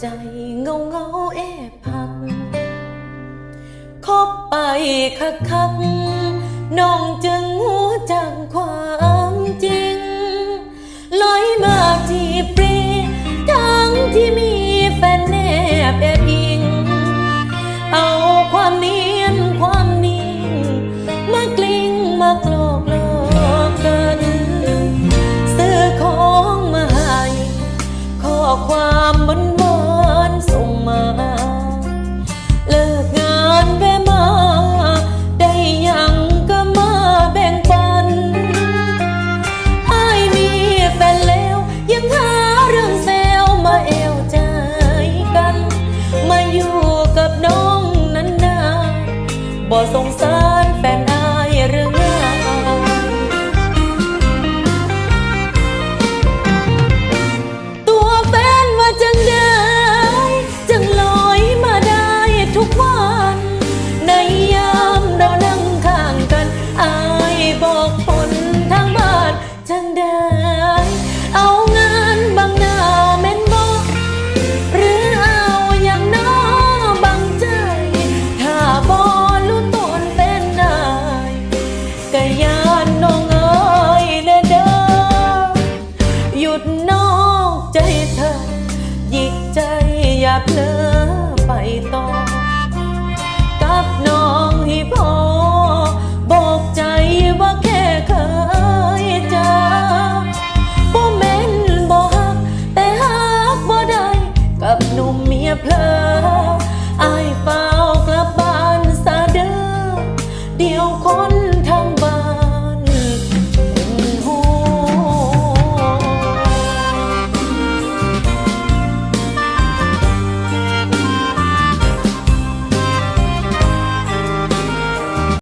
ใจเงาเงาเอบพัก คบไปคักคักน้องจึงหัว บ่สงสาร เพลอไปต่อ กับน้องให้พอบอกใจว่าแค่เคยจอบ่แม่นบ่ฮัก แต่ฮักบ่ได้ กับหนุ่มเมียเพลอ